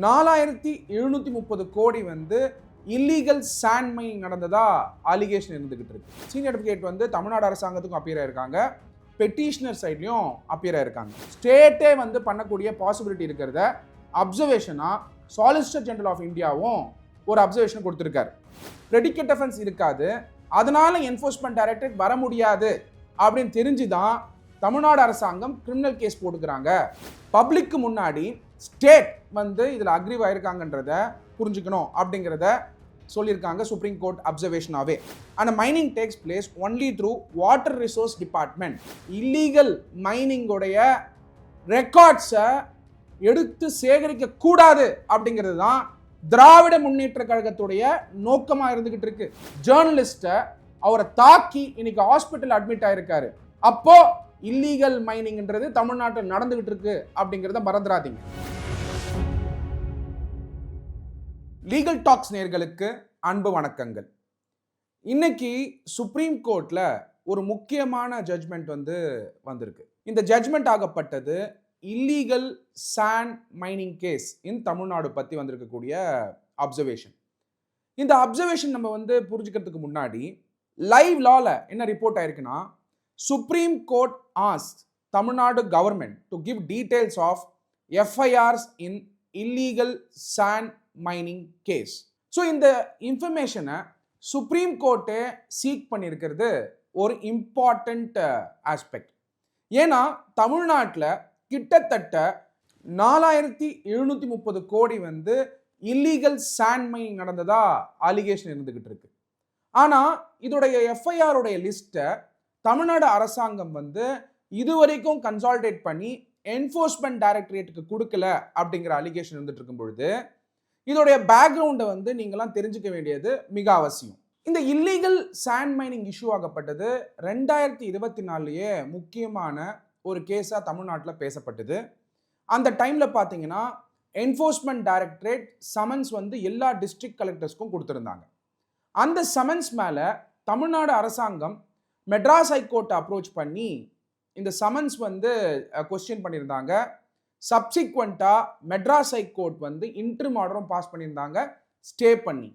நாலாயிரத்தி எழுநூற்றி முப்பது கோடி வந்து இல்லீகல் சாண்ட் மைனிங் நடந்ததா அலிகேஷன் இருந்துகிட்டு இருக்கு. சீனியர் அட்வொகேட் வந்து தமிழ்நாடு அரசாங்கத்துக்கும் அப்பியர் ஆயிருக்காங்க. பெட்டிஷனர் சைட்லையும் அப்பியர் ஆயிருக்காங்க. ஸ்டேட்டே வந்து பண்ணக்கூடிய பாசிபிலிட்டி இருக்கிறத அப்சர்வேஷனாக சாலிசிட்டர் ஜெனரல் ஆஃப் இந்தியாவும் ஒரு அப்சர்வேஷன் கொடுத்துருக்காரு. ப்ரெடிகேட் அஃபென்ஸ் இருக்காது. அதனால என்ஃபோர்ஸ்மெண்ட் டைரக்டரேட் வர முடியாது அப்படின்னு தெரிஞ்சு தான் தமிழ்நாடு அரசாங்கம் கிரிமினல் கேஸ் போட்டுக்கிறாங்க. பப்ளிக்கு முன்னாடி ஸ்டேட் வந்து இதில் அக்ரிவ் ஆயிருக்காங்கன்றத புரிஞ்சுக்கணும் அப்படிங்கிறத சொல்லியிருக்காங்க சுப்ரீம் கோர்ட் அப்சர்வேஷனாகவே அந்த mining takes place only through water resource department illegal மைனிங்கோடைய ரெக்கார்ட்ஸை எடுத்து சேகரிக்க கூடாது அப்படிங்கிறது தான் திராவிட முன்னேற்ற கழகத்துடைய நோக்கமாக இருந்துகிட்டு இருக்கு. ஜேர்னலிஸ்ட்டை அவரை தாக்கி இன்னைக்கு ஹாஸ்பிட்டல் அட்மிட் ஆயிருக்காரு. அப்போ இல்லீகல் மைனிங்ன்றது தமிழ்நாட்டில் நடந்துகிட்டு இருக்கு அப்படிங்கிறத மறந்துடாதீங்க லீகல் டாக்ஸ் நேர்களுக்கு அன்பு வணக்கங்கள். இன்னைக்கு சுப்ரீம் கோர்ட்டில் ஒரு முக்கியமான ஜட்ஜ்மெண்ட் வந்து வந்திருக்கு. இந்த judgement ஆகப்பட்டது illegal sand mining case in Tamil Nadu பற்றி வந்திருக்கக்கூடிய அப்சர்வேஷன் இந்த அப்சர்வேஷன் நம்ம வந்து புரிஞ்சுக்கிறதுக்கு முன்னாடி லைவ் லால என்ன ரிப்போர்ட் ஆயிருக்குன்னா supreme court as Tamil Nadu government to give details of FIRs in illegal sand mining case so இந்த இன்ஃபர்மேஷனை சுப்ரீம் கோர்ட்டே சீக் பண்ணியிருக்கிறது ஒரு இம்பார்ட்டண்ட் ஆஸ்பெக்ட் ஏன்னா தமிழ்நாட்டில் கிட்டத்தட்ட நாலாயிரத்தி எழுநூற்றி முப்பது கோடி வந்து இல்லீகல் சாண்ட் மைனிங் நடந்ததா அலிகேஷன் இருந்துக்கிட்டு இருக்கு. ஆனால் இதோடைய எஃப்ஐஆருடைய லிஸ்ட்டை தமிழ்நாடு அரசாங்கம் வந்து இதுவரைக்கும் கன்சால்டேட் பண்ணி என்ஃபோர்ஸ்மெண்ட் டைரக்டரேட்டுக்கு கொடுக்கல அப்படிங்கிற அலிகேஷன் இருந்துட்டு இருக்கும் பொழுது இதோடைய பேக்ரவுண்டை வந்து நீங்களாம் தெரிஞ்சுக்க வேண்டியது மிக அவசியம். இந்த இல்லீகல் சாண்ட் மைனிங் இஷ்யூ ஆகப்பட்டது ரெண்டாயிரத்தி இருபத்தி நாலுலேயே முக்கியமான ஒரு கேஸாக தமிழ்நாட்டில் பேசப்பட்டது. அந்த டைமில் பார்த்தீங்கன்னா என்ஃபோர்ஸ்மெண்ட் டைரக்டரேட் சமன்ஸ் வந்து எல்லா டிஸ்ட்ரிக்ட் கலெக்டர்ஸ்க்கும் கொடுத்துருந்தாங்க. அந்த சமன்ஸ் மேலே தமிழ்நாடு அரசாங்கம் மெட்ராஸ் ஹைகோர்ட்டை அப்ரோச் பண்ணி இந்த சமன்ஸ் வந்து கொஸ்டின் பண்ணியிருந்தாங்க. சப்சிக்வெண்ட்டாக மெட்ராஸ் ஹைகோர்ட் வந்து இன்ட்ரிம் ஆர்டரும் பாஸ் பண்ணியிருந்தாங்க. ஸ்டே பண்ணி.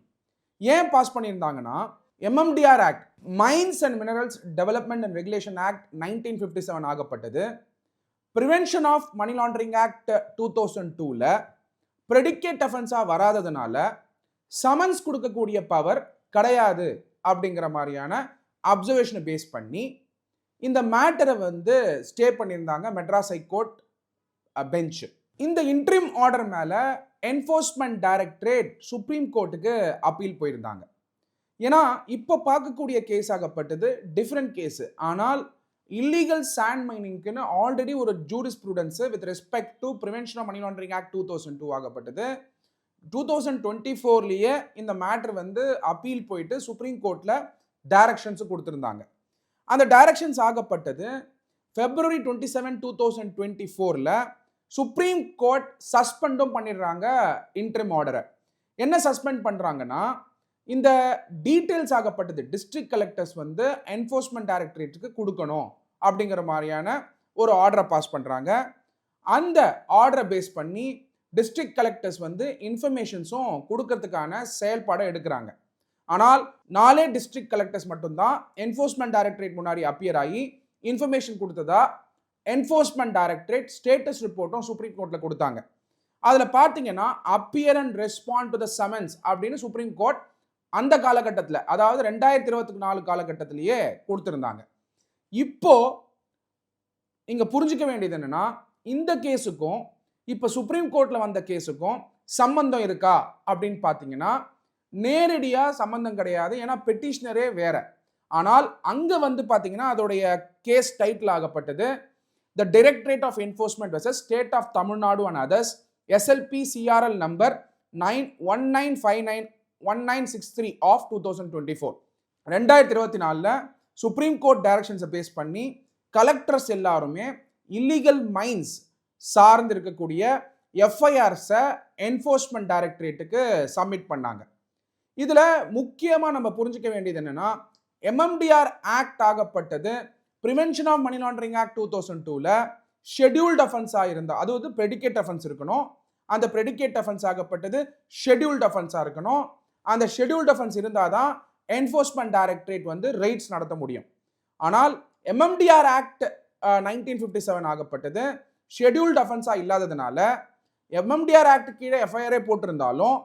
ஏன் பாஸ் பண்ணியிருந்தாங்கன்னா MMDR act mines and minerals development and regulation act nineteen fifty seven ஆகப்பட்டது. Prevention of money laundering act two thousand டூவில் ப்ரெடிகேட் அஃபென்ஸாக வராததுனால சமன்ஸ் கொடுக்கக்கூடிய பவர் கிடையாது அப்படிங்கிற மாதிரியான அப்சர்வேஷனை பேஸ் பண்ணி இந்த மேட்டரை வந்து ஸ்டே பண்ணியிருந்தாங்க மெட்ராஸ் ஹைகோர்ட் பெஞ்ச் இந்த இன்ட்ரீம் ஆர்டர் மேலே என்ஃபோர்ஸ்மெண்ட் டைரக்டரேட் சுப்ரீம் கோர்ட்டுக்கு அப்பீல் போயிருந்தாங்க. ஏன்னா இப்போ பார்க்கக்கூடிய கேஸ் ஆகப்பட்டது டிஃப்ரெண்ட் கேஸு ஆனால் இல்லீகல் சாண்ட் மைனிங்க்குன்னு ஆல்ரெடி ஒரு jurisprudence with respect to prevention of money laundering act two thousand two ஆகப்பட்டது. Two thousand twenty ஃபோர்லேயே இந்த மேட்ரு வந்து அப்பீல் போயிட்டு சுப்ரீம் கோர்ட்டில் டைரக்ஷன்ஸு கொடுத்துருந்தாங்க. அந்த directions ஆகப்பட்டது February twenty seven two thousand twenty ஃபோரில் சுப்ரீம் கோர்ட் சஸ்பெண்டும் பண்ணிடுறாங்க இன்ட்ரிம் ஆர்டரை என்ன சஸ்பெண்ட் பண்ணுறாங்கன்னா இந்த டீட்டெயில்ஸ் ஆகப்பட்டது டிஸ்ட்ரிக்ட் கலெக்டர்ஸ் வந்து என்ஃபோர்ஸ்மெண்ட் டைரக்டரேட்டுக்கு கொடுக்கணும் அப்படிங்கிற மாதிரியான ஒரு ஆர்டரை பாஸ் பண்ணுறாங்க அந்த ஆர்டரை பேஸ் பண்ணி டிஸ்ட்ரிக்ட் கலெக்டர்ஸ் வந்து இன்ஃபர்மேஷன்ஸும் கொடுக்கறதுக்கான செயல்பாடை எடுக்கிறாங்க. ஆனால் நாலே டிஸ்ட்ரிக்ட் கலெக்டர்ஸ் மட்டும்தான் என்ஃபோர்ஸ்மெண்ட் டைரக்டரேட் முன்னாடி அப்பியர் ஆகி இன்ஃபர்மேஷன் கொடுத்ததா என்ஃபோர்ஸ்மெண்ட் டைரக்டரேட் ஸ்டேட்டஸ் ரிப்போர்ட்டும் சுப்ரீம் கோர்ட்டில் கொடுத்தாங்க. அதில் பார்த்தீங்கன்னா appear and respond to the summons அப்படின்னு சுப்ரீம் கோர்ட் அந்த காலகட்டத்தில் அதாவது ரெண்டாயிரத்தி இருபத்தி நாலு காலகட்டத்திலேயே கொடுத்துருந்தாங்க. இப்போ இங்கே புரிஞ்சுக்க வேண்டியது என்னன்னா இந்த கேஸுக்கும் இப்போ சுப்ரீம் கோர்ட்டில் வந்த கேஸுக்கும் சம்பந்தம் இருக்கா அப்படின்னு பார்த்தீங்கன்னா நேரடியாக சம்பந்தம் கிடையாது ஏன்னா பெட்டிஷனரே வேற. ஆனால் அங்கே வந்து பார்த்தீங்கன்னா அதோடைய case title ஆகப்பட்டது. The directorate of enforcement versus state of Tamil Nadu and others SLP CRL number nine one nine five nine one nine six three of two thousand twenty four ரெண்டாயிரத்தி இருபத்தி நாலில் சுப்ரீம் கோர்ட் டைரக்ஷன்ஸை base பண்ணி collectors எல்லாருமே illegal mines சார்ந்து இருக்கக்கூடிய எஃப்ஐஆர்ஸை enforcement டைரக்டரேட்டுக்கு submit பண்ணாங்க. இதில் முக்கியமாக நம்ம புரிஞ்சுக்க வேண்டியது என்னென்னா MMDR act ஆகப்பட்டது prevention of money laundering act two thousand டூவில் ஷெட்யூல்ட் அஃபென்ஸாக இருந்தால் அது வந்து ப்ரெடிகேட் அஃபென்ஸ் இருக்கணும். அந்த ப்ரெடிகேட் அஃபென்ஸ் ஆகப்பட்டது ஷெட்யூல்ட் அஃபென்ஸாக இருக்கணும். அந்த ஷெட்யூல்ட் அஃபென்ஸ் இருந்தால் தான் என்ஃபோர்ஸ்மெண்ட் டைரக்டரேட் வந்து ரைட்ஸ் நடத்த முடியும். ஆனால் MMDR act nineteen fifty seven ஆகப்பட்டது scheduled அஃபென்ஸாக இல்லாததுனால எம்எம்டிஆர் ஆக்ட் கீழே எஃப்ஐஆரே போட்டிருந்தாலும்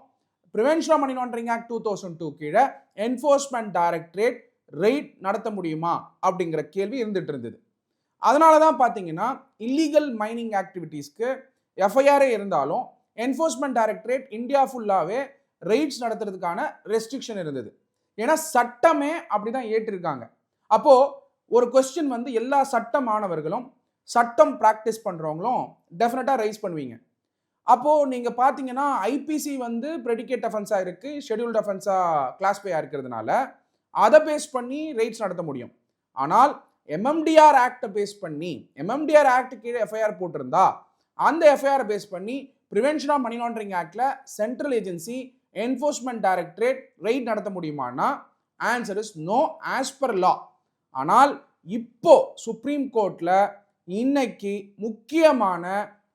prevention of money laundering act two thousand two கீழே என்ஃபோர்ஸ்மெண்ட் டைரக்டரேட் ரெய்ட் நடத்த முடியுமா? அப்படிங்கிற கேள்வி இருந்துட்டு இருந்தது. அதனால தான் பார்த்தீங்கன்னா இல்லீகல் மைனிங் ஆக்டிவிட்டீஸ்க்கு எஃப்ஐஆரே இருந்தாலும் என்ஃபோர்ஸ்மெண்ட் டைரக்டரேட் இந்தியா ஃபுல்லாகவே ரெய்ட்ஸ் நடத்துறதுக்கான ரெஸ்ட்ரிக்ஷன் இருந்தது. ஏன்னா சட்டமே அப்படி தான் ஏற்றிருக்காங்க. அப்போது ஒரு கொஸ்டின் வந்து எல்லா சட்ட மாணவர்களும் சட்டம் ப்ராக்டிஸ் பண்ணுறவங்களும் டெஃபினட்டாக ரைஸ் பண்ணுவீங்க. அப்போது நீங்கள் பார்த்தீங்கன்னா ஐபிசி வந்து ப்ரெடிகேட் அஃபென்ஸாக இருக்குது ஷெடியூல்ட் அஃபென்ஸாக கிளாஸ்பேயாக இருக்கிறதுனால அதை பேஸ் பண்ணி ரைட்ஸ் நடத்த முடியும். ஆனால் எம்எம்டிஆர் ஆக்டை பேஸ் பண்ணி எம்எம்டிஆர் ஆக்ட் கீழே எஃப்ஐஆர் போட்டிருந்தா அந்த எஃப்ஐஆர் பேஸ் பண்ணி ப்ரிவென்ஷன் ஆஃப் மணி லாண்டரிங் ஆக்டில் central agency enforcement directorate raid நடத்த முடியுமானா answer is no as per law ஆனால் இப்போ சுப்ரீம் கோர்ட்டில் இன்னைக்கு முக்கியமான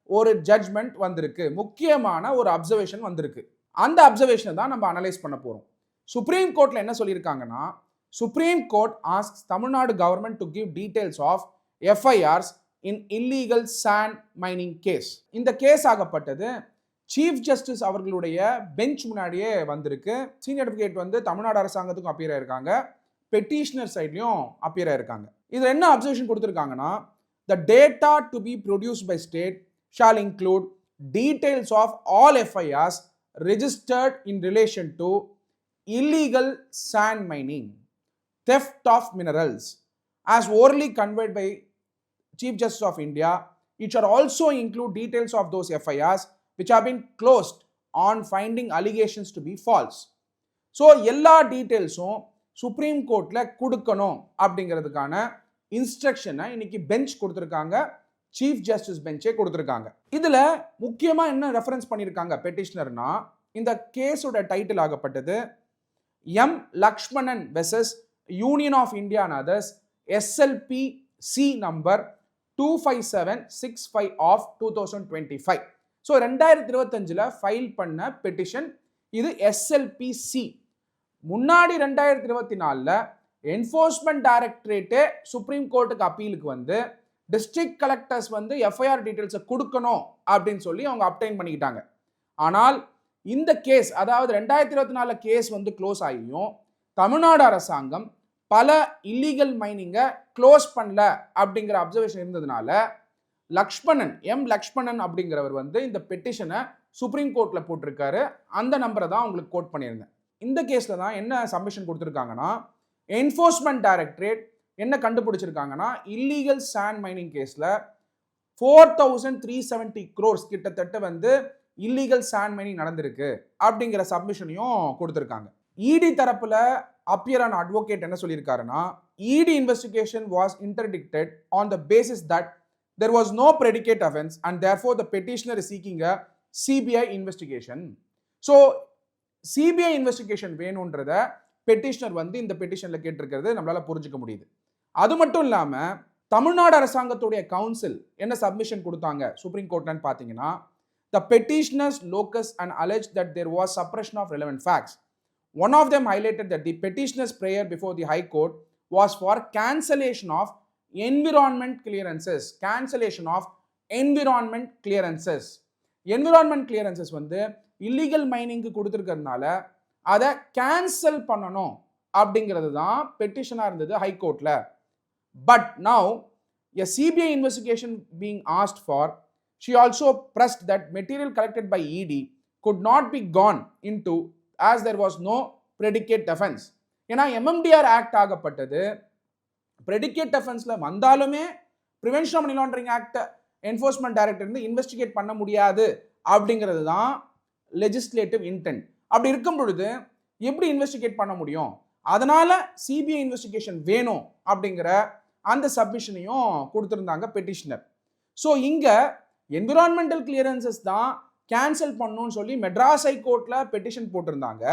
ஒரு ஜட்ஜ்மெண்ட் வந்திருக்கு. முக்கியமான ஒரு அப்சர்வேஷன் வந்திருக்கு. அந்த அப்சர்வேஷனை தான் நம்ம அனலைஸ் பண்ண போகிறோம் சுப்ரீம் கோர்ட்டில் என்ன சொல்லியிருக்காங்கன்னா supreme court ask Tamil Nadu government to give details of FIRs in illegal sand mining case இந்த கேஸ் ஆகப்பட்டது. சீஃப் ஜஸ்டிஸ் அவர்களுடைய பெஞ்ச் முன்னாடியே வந்திருக்கு. சீனியர் அட்வொகேட் வந்து தமிழ்நாடு அரசாங்கத்துக்கும் அப்பியர் ஆயிருக்காங்க. பெட்டிஷனர் சைட்லையும் அப்பியர் ஆயிருக்காங்க. இதில் என்ன அப்சர்வேஷன் கொடுத்துருக்காங்கன்னா the data to be produce by state shall include details of all FIRs registered in relation to illegal sand mining, theft of minerals, as orally conveyed by Chief Justice of India, it should also include details of those FIRs which have been closed on finding allegations to be false. So எல்லா டீட்டெயில்ஸும் supreme கோர்ட்டில் கொடுக்கணும் அப்படிங்கிறதுக்கான இன்ஸ்ட்ரக்ஷனை இன்னைக்கு bench கொடுத்துருக்காங்க chief justice பெஞ்சே கொடுத்துருக்காங்க இதில் முக்கியமாக என்ன ரெஃபரன்ஸ் பண்ணியிருக்காங்க பெட்டிஷனர்னா இந்த கேஸோட title ஆகப்பட்டது M Lakshmanan versus union of India and others SLP C number two five seven six five of two thousand twenty five so ரெண்டாயிரத்தி இருபத்தஞ்சில் ஃபைல் பண்ண பெட்டிஷன் இது எஸ்எல்பி சி முன்னாடி ரெண்டாயிரத்தி இருபத்தி நாலில் என்ஃபோர்ஸ்மெண்ட் டைரக்டரேட்டு சுப்ரீம் கோர்ட்டுக்கு அப்பீலுக்கு வந்து டிஸ்ட்ரிக்ட் கலெக்டர்ஸ் வந்து எஃப்ஐஆர் டீட்டெயில்ஸை கொடுக்கணும் அப்படின்னு சொல்லி அவங்க அப்டைன் பண்ணிக்கிட்டாங்க. ஆனால் இந்த கேஸ் அதாவது ரெண்டாயிரத்தி இருபத்தி நாலில் கேஸ் வந்து க்ளோஸ் ஆகியும். தமிழ்நாடு அரசாங்கம் பல இல்லீகல் மைனிங்கை க்ளோஸ் பண்ணல அப்படிங்கிற அப்சர்வேஷன் இருந்ததுனால லக்ஷ்மணன் எம் லக்ஷ்மணன் அப்படிங்கிறவர் வந்து இந்த பெட்டிஷனை சுப்ரீம் கோர்ட்டில் போட்டிருக்காரு. அந்த நம்பரை தான் உங்களுக்கு கோட் பண்ணியிருந்தேன். இந்த கேஸில் தான் என்ன சப்மிஷன் கொடுத்துருக்காங்கன்னா என்ஃபோர்ஸ்மெண்ட் டைரக்டரேட் என்ன கண்டுபிடிச்சிருக்காங்கன்னா இல்லீகல் சாண்ட் மைனிங் கேஸில் four thousand three seventy crores கிட்டத்தட்ட வந்து இல்லீகல் சாண்ட் மைனிங் நடந்திருக்கு அப்படிங்கிற சப்மிஷனையும் கொடுத்துருக்காங்க. இடி தரப்பில் அப்பியர் ஆன் அட்வொகேட் என்ன சொல்லியிருக்காருன்னா ED investigation was interdicted on the basis that there was no predicate offence and therefore the petitioner seeking a CBI investigation so CBI investigation வேணுன்றத petitioner வந்து இந்த பெட்டிஷனில் கேட்டிருக்கிறது நம்மளால புரிஞ்சுக்க முடியுது. அது மட்டும் இல்லாமல் தமிழ்நாடு அரசாங்கத்துடைய கவுன்சில் என்ன சப்மிஷன் கொடுத்தாங்க சுப்ரீம் கோர்ட்லன்னு பார்த்தீங்கன்னா The petitioners locus and alleged that there was suppression of relevant facts. One of them highlighted that the petitioner's prayer before the High Court was for cancellation of environment clearances. Cancellation of environment clearances. Environment clearances வந்து illegal மைனிங்க்கு கொடுத்துருக்கறதுனால அதை cancel பண்ணணும் அப்படிங்கிறது தான் பெட்டிஷனாக இருந்தது ஹைகோர்ட்டில் but now a CBI investigation being asked for She also pressed that material collected by ED could not be gone into as there was no predicate offense. ஏன்னா எம்எம்டிஆர் ஆக்ட் ஆகப்பட்டது. ப்ரெடிகேட் அஃபென்ஸில் வந்தாலுமே prevention money laundering act enforcement director வந்து investigate பண்ண முடியாது அப்படிங்கிறது தான் legislative intend அப்படி இருக்கும் பொழுது எப்படி இன்வெஸ்டிகேட் பண்ண முடியும்? அதனால சிபிஐ இன்வெஸ்டிகேஷன் வேணும் அப்படிங்கிற அந்த சப்மிஷனையும் கொடுத்துருந்தாங்க பெட்டிஷனர் ஸோ இங்கே என்விரான்மெண்டல் கிளியரன்சஸ் தான் கேன்சல் பண்ணணும்னு சொல்லி மெட்ராஸ் ஹைகோர்ட்டில் பெட்டிஷன் போட்டிருந்தாங்க.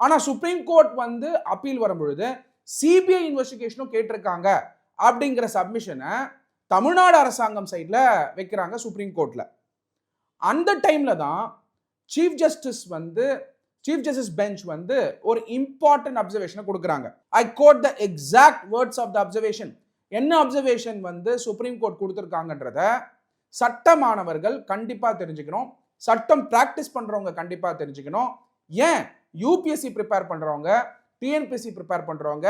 ஆனால் சுப்ரீம் கோர்ட் வந்து அப்பீல் வரும்பொழுது சிபிஐ இன்வெஸ்டிகேஷனும் கேட்டிருக்காங்க அப்படிங்கிற சப்மிஷனை தமிழ்நாடு அரசாங்கம் சைடில் வைக்கிறாங்க சுப்ரீம் கோர்ட்டில் அந்த டைமில் தான் சீஃப் ஜஸ்டிஸ் வந்து சீஃப் ஜஸ்டிஸ் பெஞ்ச் வந்து ஒரு இம்பார்ட்டன்ட் அப்சர்வேஷனை கொடுக்குறாங்க. I quote the exact words of the observation என்ன அப்சர்வேஷன் வந்து சுப்ரீம் கோர்ட் கொடுத்துருக்காங்கன்றத சட்டமானவர்கள் கண்டிப்பாக தெரிஞ்சுக்கணும் சட்டம் ப்ராக்டிஸ் பண்ணுறவங்க கண்டிப்பாக தெரிஞ்சுக்கணும் ஏன் யூபிஎஸ்சி ப்ரிப்பேர் பண்ணுறவங்க டிஎன்பிஎஸ்சி ப்ரிப்பேர் பண்ணுறவங்க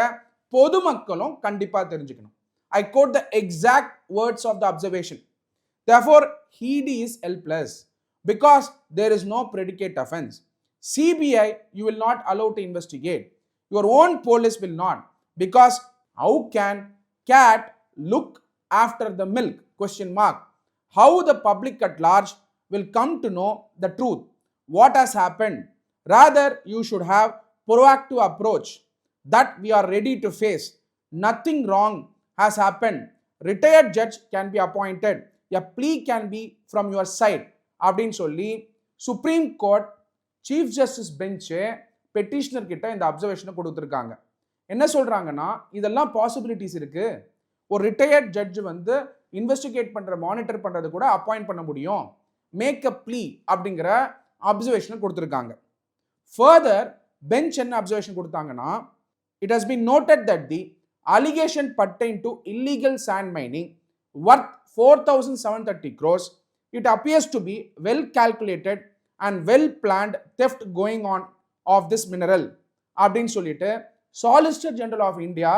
பொதுமக்களும் கண்டிப்பாக தெரிஞ்சுக்கணும் I quote the exact words of the observation therefore ED is helpless because there is no predicate offence CBI you will not allow to investigate your own police will not because how can cat look after the milk question mark how the public at large will come to know the truth what has happen rather you should have proactive approach that we are ready to face nothing wrong has happen retired judge can be appointed a plea can be from your side அப்படின்னு சொல்லி supreme court chief justice bench petitioner கிட்ட இந்த அப்சர்வேஷனை கொடுத்துருக்காங்க என்ன சொல்கிறாங்கன்னா இதெல்லாம் possibilities இருக்குது ஒரு ரிட்டையர்ட் ஜட்ஜ் வந்து இன்வெஸ்டிகேட் பண்ணுற மானிட்டர் பண்ணுறது கூட அப்பாயிண்ட் பண்ண முடியும். மேக் அ ப்ளீ அப்படிங்கிற அப்சர்வேஷனை கொடுத்துருக்காங்க. ஃபர்தர் பெஞ்ச் என்ன அப்சர்வேஷன் கொடுத்தாங்கன்னா it has been noted that the allegation pertain to illegal sand mining worth four thousand seven thirty crores it appears to be well calculated and well planned theft going on of this mineral அப்படின்னு சொல்லிட்டு solicitor general of India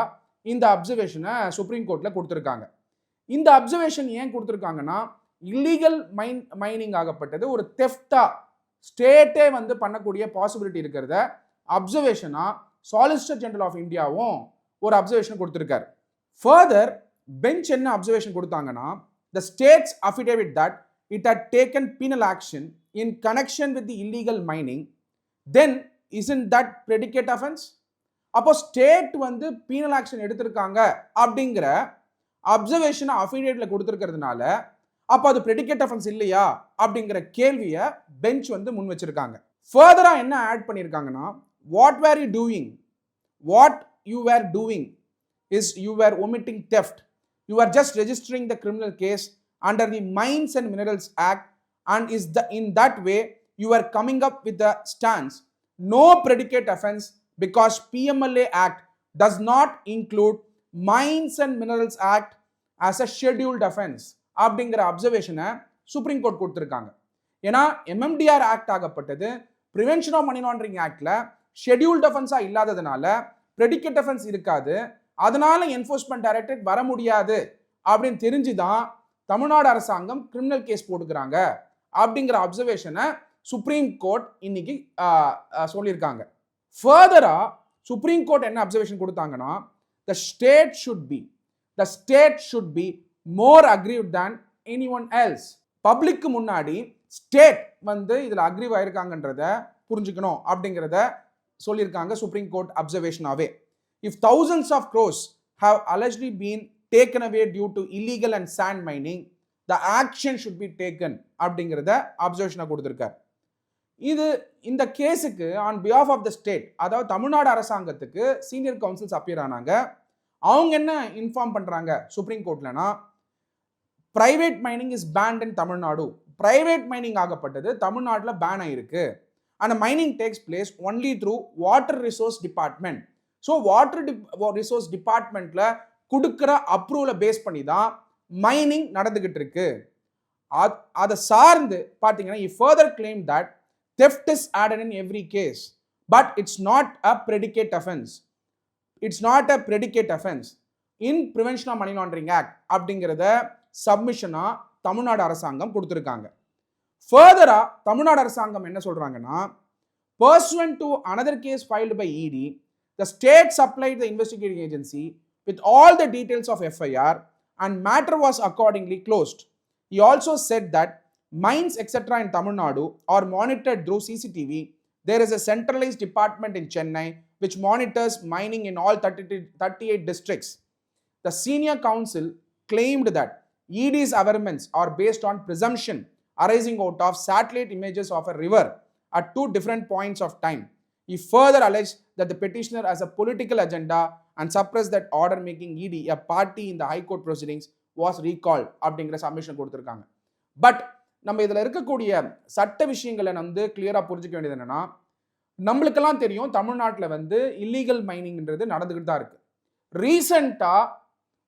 இந்த அப்சர்வேஷனை supreme கோர்ட்டில் கொடுத்துருக்காங்க. இந்த observation ஏன் கொடுத்துருக்காங்கன்னா illegal mine mining ஆகப்பட்டது ஒரு தெஃப்டா ஸ்டேட்டே வந்து பண்ணக்கூடிய பாசிபிலிட்டி இருக்கிறத அப்சர்வேஷனாக சாலிசிட்டர் ஜெனரல் ஆஃப் இந்தியாவும் ஒரு அப்சர்வேஷன் கொடுத்துருக்காரு. ஃபர்தர் பெஞ்ச் என்ன அப்சர்வேஷன் கொடுத்தாங்கன்னா the state's affidavit that it had taken penal action in connection with the illegal mining then is in that predicate offence அப்போ ஸ்டேட் வந்து பீனல் ஆக்ஷன் எடுத்திருக்காங்க அப்படிங்கிற அப்சர்வேஷனை அஃபிடேட்டில் கொடுத்துருக்கிறதுனால அப்போ அது ப்ரெடிகேட் அஃபென்ஸ் இல்லையா அப்படிங்கிற கேள்வியை பெஞ்ச் வந்து முன் வச்சிருக்காங்க ஃபர்தராக என்ன ஆட் பண்ணியிருக்காங்கன்னா what were you doing what you were doing is you were omitting theft you are just registering the criminal case under the mines and minerals act and is the in that way you are coming up with the stands no predicate offence because PMLA act does not include mines and minerals act as a scheduled defence அப்படிங்கிற அப்சர்வேஷனை supreme court கொடுத்துருக்காங்க. ஏன்னா MMDR act ஆகப்பட்டது prevention of money laundering ஆக்டில் scheduled அஃபென்ஸாக இல்லாததுனால predicate offence இருக்காது. அதனால என்ஃபோர்ஸ்மெண்ட் டைரக்டரேட் வர முடியாது அப்படின்னு தெரிஞ்சு தான் தமிழ்நாடு அரசாங்கம் கிரிமினல் கேஸ் போட்டுக்கிறாங்க அப்படிங்கிற அப்சர்வேஷனை சுப்ரீம் கோர்ட் இன்னைக்கு சொல்லியிருக்காங்க. ஃபர்தராக சுப்ரீம் கோர்ட் என்ன அப்சர்வேஷன் கொடுத்தாங்கன்னா the state should be the state should be more aggrieved than any one else பப்ளிக்கு முன்னாடி ஸ்டேட் வந்து இதில் அக்ரிவ் ஆயிருக்காங்கன்றத புரிஞ்சுக்கணும் அப்படிங்கிறத சொல்லியிருக்காங்க supreme court அப்சர்வேஷனாகவே if thousands of crores have allegedly been taken away due to illegal and sand mining the action should be taken அப்படிங்கிறத அப்சர்வேஷனாக கொடுத்துருக்கார். இது இந்த கேஸுக்கு on behalf of the state அதாவது தமிழ்நாடு அரசாங்கத்துக்கு சீனியர் கவுன்சில்ஸ் அப்பியர் ஆனாங்க. அவங்க என்ன இன்ஃபார்ம் பண்ணுறாங்க supreme கோர்ட்லனா private mining is banned in Tamil Nadu private mining ஆகப்பட்டது தமிழ்நாட்டில் பேன் ஆகிருக்கு அந்த mining takes place only through water resource department so water resource டிபார்ட்மெண்ட்டில் கொடுக்குற அப்ரூவலை பேஸ் பண்ணி தான் மைனிங் நடந்துக்கிட்டு இருக்கு. அதை சார்ந்து பார்த்தீங்கன்னா இ further claim that theft is added in every case but it's not a predicate offence it's not a predicate offence in prevention of money laundering act அப்படிங்கிறத சப்மிஷனாக தமிழ்நாடு அரசாங்கம் கொடுத்துருக்காங்க ஃபர்தராக தமிழ்நாடு அரசாங்கம் என்ன சொல்கிறாங்கன்னா pursuant to another case filed by ED the state supplied the investigating agency with all the details of FIR and matter was accordingly closed E also said that mines etcetera in Tamil Nadu are monitored through CCTV There is a centralized department in Chennai which monitors mining in all 30 38 districts. The senior council claimed that ED's averments are based on presumption arising out of satellite images of a river at two different points of time. He further alleged that the petitioner has a political agenda and suppressed that order making ED a party in the High Court proceedings was recalled அப்படிங்கிற submission கொடுத்துருக்காங்க but நம்ம இதில் இருக்கக்கூடிய சட்ட விஷயங்களை வந்து கிளியராக புரிஞ்சுக்க வேண்டியது என்னென்னா நம்மளுக்கெல்லாம் தெரியும் தமிழ்நாட்டில் வந்து இல்லீகல் மைனிங்ன்றது நடந்துக்கிட்டு தான் இருக்குது ரீசண்டாக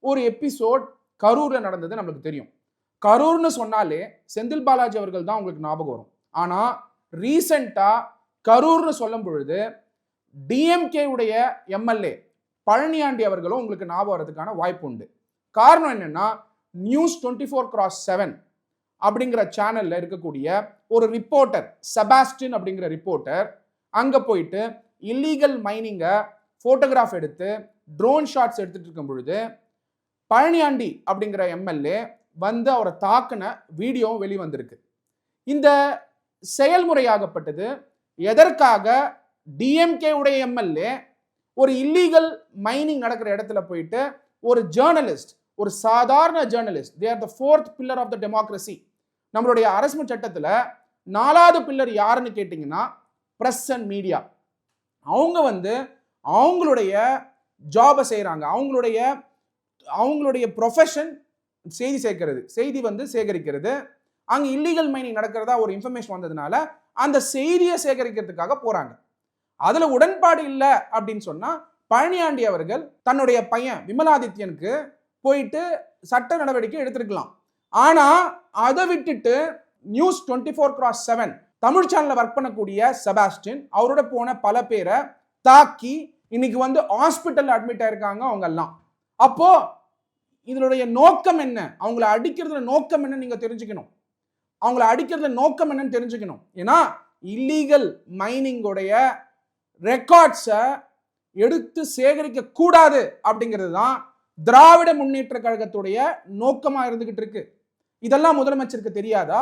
ஒரு எபிசோட் கரூரில் நடந்தது நம்மளுக்கு தெரியும். கரூர்னு சொன்னாலே செந்தில் பாலாஜி அவர்கள் தான் உங்களுக்கு ஞாபகம் வரும். ஆனால் ரீசண்டாக கரூர்னு சொல்லும் பொழுது டிஎம்கே உடைய எம்எல்ஏ பழனியாண்டி அவர்களும் உங்களுக்கு ஞாபகம் வரதுக்கான வாய்ப்பு உண்டு. காரணம் என்னென்னா news twenty four cross seven அப்படிங்கிற சேனல்ல இருக்கக்கூடிய ஒரு ரிப்போர்ட்டர் செபாஸ்டின் அப்படிங்கிற ரிப்போர்ட்டர் அங்க போயிட்டு இல்லீகல் மைனிங்கை ஃபோட்டோகிராஃப் எடுத்து ட்ரோன் ஷாட்ஸ் எடுத்துட்டு இருக்கும் பொழுது பழனியாண்டி அப்படிங்கிற எம்எல்ஏ வந்து அவரை தாக்குன வீடியோவும் வெளிவந்திருக்கு இந்த செயல்முறையாகப்பட்டது எதற்காக? டிஎம்கே உடைய எம்எல்ஏ ஒரு இல்லீகல் மைனிங் நடக்கிற இடத்துல போயிட்டு ஒரு ஜேர்னலிஸ்ட் ஒரு சாதாரண journalist they are the fourth pillar of the democracy நம்மளுடைய அரசு சட்டத்தில் நாலாவது பில்லர் யாருன்னு கேட்டிங்கன்னா ப்ரெஸ் அண்ட் மீடியா அவங்க வந்து அவங்களுடைய ஜாபை செய்கிறாங்க அவங்களுடைய அவங்களுடைய ப்ரொஃபஷன் செய்தி சேர்க்கிறது. செய்தி வந்து சேகரிக்கிறது. அங்கே இல்லீகல் மைனிங் நடக்கிறதா ஒரு இன்ஃபர்மேஷன் வந்ததுனால அந்த செய்தியை சேகரிக்கிறதுக்காக போகிறாங்க அதில் உடன்பாடு இல்லை அப்படின்னு சொன்னால் பழனியாண்டி அவர்கள் தன்னுடைய பையன் விமலாதித்யனுக்கு போயிட்டு சட்ட நடவடிக்கை எடுத்திருக்கலாம். ஆனால் அதை விட்டுட்டு news twenty four cross seven Tamil சேனலில் ஒர்க் பண்ணக்கூடிய செபாஸ்டின் அவரோட போன பல பேரை தாக்கி இன்னைக்கு வந்து ஹாஸ்பிட்டலில் அட்மிட் ஆயிருக்காங்க அவங்க எல்லாம் அப்போ இதனுடைய நோக்கம் என்ன? அவங்கள அடிக்கிறதுல நோக்கம் என்னன்னு நீங்க தெரிஞ்சுக்கணும். அவங்கள அடிக்கிறதுல நோக்கம் என்னன்னு தெரிஞ்சுக்கணும். ஏன்னா இல்லீகல் மைனிங்கோடைய ரெக்கார்ட்ஸை எடுத்து சேகரிக்க கூடாது அப்படிங்கிறது தான் திராவிட முன்னேற்ற கழகத்துடைய நோக்கமாக இருந்துகிட்டு இருக்கு. இதெல்லாம் முதலமைச்சருக்கு தெரியாதா?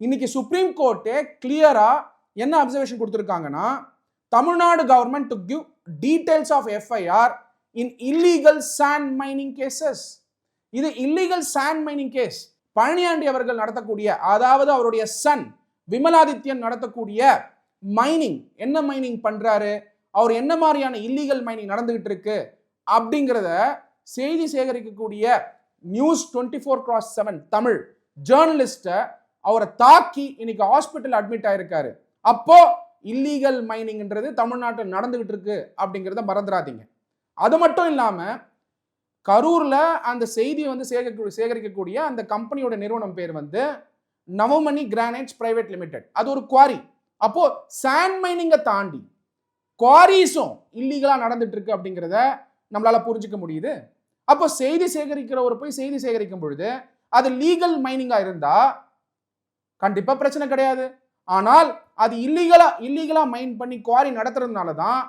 இன்னைக்கு சுப்ரீம் கோர்ட்டே கிளியரா என்ன அப்சர்வேஷன் கொடுத்துருக்காங்கன்னா Tamil Nadu government to give details of FIR in illegal sand mining cases இது illegal sand mining case Palaniyandi அவர்கள் நடத்தக்கூடிய அதாவது அவருடைய சன் விமலாதித்யன் நடத்தக்கூடிய மைனிங் என்ன மைனிங் பண்றாரு? அவர் என்ன மாதிரியான இல்லீகல் மைனிங் நடந்துகிட்டு இருக்கு? அப்படிங்கிறத செய்தி சேகரிக்கக்கூடிய news twenty four cross seven Tamil ஜேர்னலிஸ்ட்டை அவரை தாக்கி இன்னைக்கு ஹாஸ்பிட்டல் அட்மிட் ஆயிருக்காரு. அப்போ இல்லீகல் மைனிங்ன்றது தமிழ்நாட்டில் நடந்துகிட்டு இருக்கு அப்படிங்கிறத மறந்துடாதீங்க அது மட்டும் இல்லாமல் கரூரில் அந்த செய்தியை வந்து சேகரிக்க சேகரிக்கக்கூடிய அந்த கம்பெனியோட நிறுவனம் பேர் வந்து நவமணி கிரானைட்ஸ் பிரைவேட் லிமிடெட். அது ஒரு குவாரி அப்போ சாண்ட் மைனிங்கை தாண்டி குவாரிஸும் இல்லீகலாக நடந்துட்டு இருக்கு அப்படிங்கிறத நம்மளால புரிஞ்சுக்க முடியுது? அப்போ செய்தி சேகரிக்கிறவர் போய் செய்தி சேகரிக்கும் பொழுது அது லீகல் மைனிங்காக இருந்தால் கண்டிப்பாக பிரச்சனை கிடையாது. ஆனால் அது இல்லீகலாக இல்லீகலாக மைன் பண்ணி குவாரி நடத்துறதுனால தான்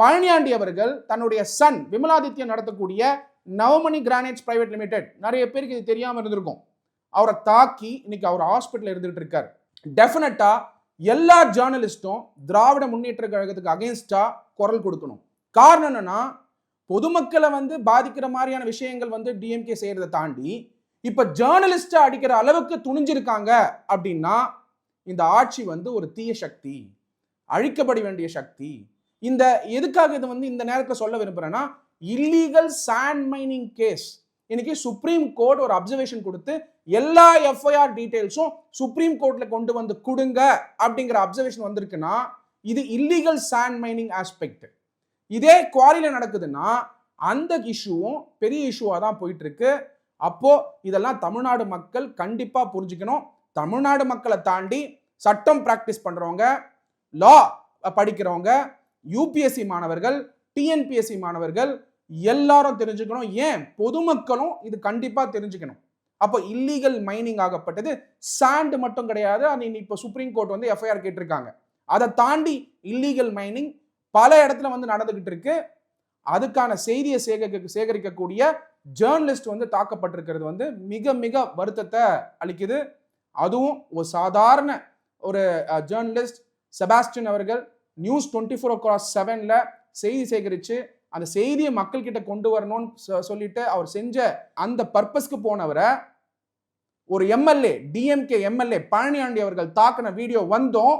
பழனியாண்டி அவர்கள் தன்னுடைய சன் விமலாதித்யன் நடத்தக்கூடிய நவமணி கிரானைட்ஸ் பிரைவேட் லிமிடெட் நிறைய பேருக்கு இது தெரியாமல் இருந்திருக்கும். அவரை தாக்கி இன்னைக்கு அவர் ஹாஸ்பிட்டல் இருந்துகிட்டு இருக்கார். டெஃபினட்டா எல்லா ஜேர்னலிஸ்டும் திராவிட முன்னேற்ற கழகத்துக்கு அகேன்ஸ்டா குரல் கொடுக்கணும். காரணம் என்னன்னா பொதுமக்களை வந்து பாதிக்கிற மாதிரியான விஷயங்கள் வந்து டிஎம்கே செய்யறதை தாண்டி இப்ப ஜேர்னலிஸ்டை அடிக்கிற அளவுக்கு துணிஞ்சிருக்காங்க அப்படின்னா இந்த ஆட்சி வந்து ஒரு தீய சக்தி அழிக்கப்பட வேண்டிய சக்தி. இந்த எதுக்காக இது வந்து இந்த நேரத்தில் சொல்ல விரும்புகிறேன்னா இல்லீகல் சாண்ட் மைனிங் கேஸ் இன்னைக்கு சுப்ரீம் கோர்ட் ஒரு அப்சர்வேஷன் கொடுத்து எல்லா எஃப்ஐஆர் டீட்டெயில்ஸும் சுப்ரீம் கோர்ட்டில் கொண்டு வந்து கொடுங்க அப்படிங்கிற அப்சர்வேஷன் வந்திருக்குன்னா இது இல்லீகல் சாண்ட் மைனிங் ஆஸ்பெக்ட் இதே குவாரியில் நடக்குதுன்னா அந்த இஷ்யூவும் பெரிய இஷ்யூவாக தான் போயிட்டு இருக்கு அப்போ இதெல்லாம் தமிழ்நாடு மக்கள் கண்டிப்பாக புரிஞ்சுக்கணும். தமிழ்நாடு மக்களை தாண்டி சட்டம் ப்ராக்டிஸ் பண்ணுறவங்க லா படிக்கிறவங்க யூபிஎஸ்சி மாணவர்கள் டிஎன்பிஎஸ்சி மாணவர்கள் எல்லாரும் தெரிஞ்சுக்கணும். ஏன்? பொதுமக்களும் இது கண்டிப்பாக தெரிஞ்சுக்கணும். அப்போ இல்லீகல் மைனிங் ஆகப்பட்டது. சாண்ட் மட்டும் கிடையாது. அது இப்போ சுப்ரீம் கோர்ட் வந்து எஃப்ஐஆர் கேட்டிருக்காங்க. அதை தாண்டி இல்லீகல் மைனிங் பல இடத்துல வந்து நடந்துகிட்டு இருக்கு அதுக்கான செய்தியை சேகரிக்க சேகரிக்கக்கூடிய ஜேர்னலிஸ்ட் வந்து தாக்கப்பட்டிருக்கிறது வந்து மிக மிக வருத்தத்தை அளிக்குது. அதுவும் ஒரு சாதாரண ஒரு ஜேர்னலிஸ்ட் செபாஸ்டின் அவர்கள் நியூஸ் டுவெண்ட்டி ஃபோர் கிராஸ் செவனில் செய்தி சேகரித்து அந்த செய்தியை மக்கள்கிட்ட கொண்டு வரணும்னு சொல்லிட்டு அவர் செஞ்ச அந்த பர்பஸ்க்கு போனவரை ஒரு எம்எல்ஏ டிஎம்கே எம்எல்ஏ பழனியாண்டி அவர்கள் தாக்கின வீடியோ வந்தோம்.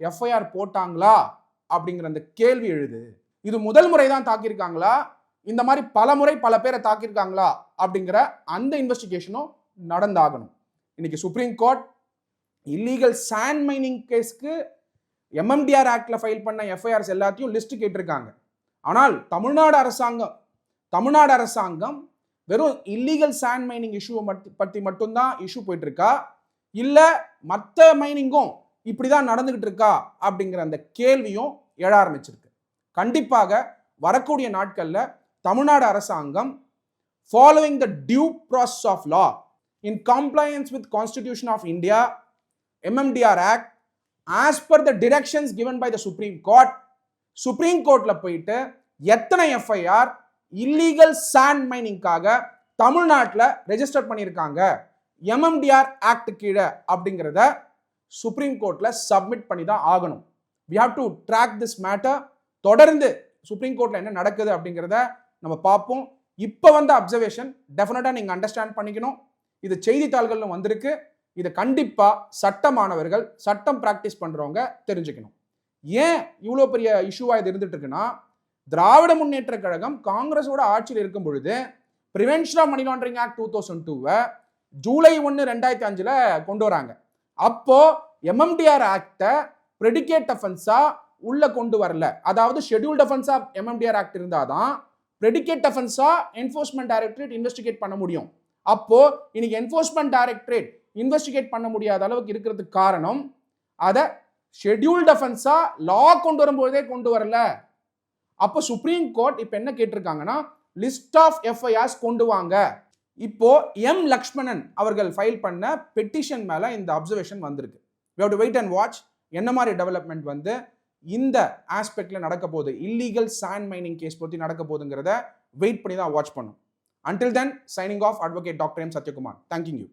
எஃப்ஐஆர் போட்டாங்களா? அப்படிங்கிற அந்த கேள்வி எழுது. இது முதல் முறை தான் தாக்கியிருக்காங்களா? இந்த மாதிரி பல முறை பல பேரை தாக்கியிருக்காங்களா? அப்படிங்கிற அந்த இன்வெஸ்டிகேஷனும் நடந்தாகணும். இன்னைக்கு supreme court illegal sand mining கேஸ்க்கு MMDR ஆக்டில் ஃபைல் பண்ண எஃப்ஐஆர்ஸ் எல்லாத்தையும் லிஸ்ட் கேட்டிருக்காங்க. ஆனால் தமிழ்நாடு அரசாங்கம் தமிழ்நாடு அரசாங்கம் வெறும் இல்லீகல் சாண்ட் மைனிங் இஷ்யூவை மட்டும் பற்றி மட்டும்தான் இஷ்யூ போயிட்டு இருக்கா இல்லை மற்ற மைனிங்கும் இப்படி தான் நடந்துகிட்டு இருக்கா அப்படிங்கிற அந்த கேள்வியும் எழ ஆரம்பிச்சிருக்கு. கண்டிப்பாக வரக்கூடிய நாட்களில் தமிழ்நாடு அரசாங்கம் following the due process of law in compliance with constitution of India MMDR act as per the directions given by the supreme court supreme கோர்ட்டில் போயிட்டு எத்தனை எஃப்ஐஆர் இல்லீகல் சாண்ட் மைனிங்காக தமிழ்நாட்டில் ரெஜிஸ்டர் பண்ணியிருக்காங்க எம்எம்டிஆர் ஆக்ட் கீழே அப்படிங்கிறத சுப்ரீம் கோர்ட்டில் submit பண்ணி தான் ஆகணும். We have to track this matter தொடர்ந்து சுப்ரீம் கோர்ட்டில் என்ன நடக்குது அப்படிங்கிறத நம்ம பார்ப்போம். இப்போ வந்த அப்சர்வேஷன் டெஃபினட்டாக நீங்கள் அண்டர்ஸ்டாண்ட் பண்ணிக்கணும். இது செய்தித்தாள்கள்ல வந்திருக்கு. இதை கண்டிப்பாக சட்ட மாணவர்கள் சட்டம் ப்ராக்டிஸ் பண்ணுறவங்க தெரிஞ்சுக்கணும். ஏன் இவ்வளோ பெரிய இஷ்யூவாக இது இருந்துட்டு இருக்குன்னா திராவிட முன்னேற்ற கழகம் காங்கிரஸோட ஆட்சியில் இருக்கும் பொழுது prevention of money laundering act two thousand டூவை ஜூலை ஒன்று ரெண்டாயிரத்தி அஞ்சில் கொண்டு வராங்க. அப்போ எம்எம்டிஆர் ஆக்டை ப்ரெடிகேட் அஃபென்ஸா உள்ள கொண்டு வரல. அதாவது ஷெட்யூல் அஃபென்ஸா எம்எம்டிஆர் ஆக்ட் இருந்தாதான் ப்ரெடிகேட் அஃபென்ஸா என்ஃபோர்ஸ்மெண்ட் டைரக்டரேட் இன்வெஸ்டிகேட் பண்ண முடியும். அப்போ இன்னைக்கு என்ஃபோர்ஸ்மெண்ட் டைரக்டரேட் இன்வெஸ்டிகேட் பண்ண முடியாத அளவுக்கு இருக்கிறதுக்கு காரணம் அதை ஷெட்யூல் அஃபென்ஸா லா கொண்டு வரும்போதே கொண்டு வரல. அப்போ சுப்ரீம் கோர்ட் இப்போ என்ன கேட்டிருக்காங்கன்னா லிஸ்ட் ஆஃப் எஃப்ஐஆர்ஸ் கொண்டு வாங்க. இப்போ எம் லக்ஷ்மணன் அவர்கள் ஃபைல் பண்ண பெட்டிஷன் மேலே இந்த அப்சர்வேஷன் வந்திருக்கு. We to wait and watch என்ன மாதிரி டெவலப்மெண்ட் வந்து இந்த ஆஸ்பெக்ட்ல நடக்க போகுது. இல்லீகல் சாண்ட் மைனிங் கேஸ் பற்றி நடக்க போகுதுங்கிறத வெயிட் பண்ணி தான் வாட்ச் பண்ணும் until then signing off advocate doctor M Sathyakumar thank you you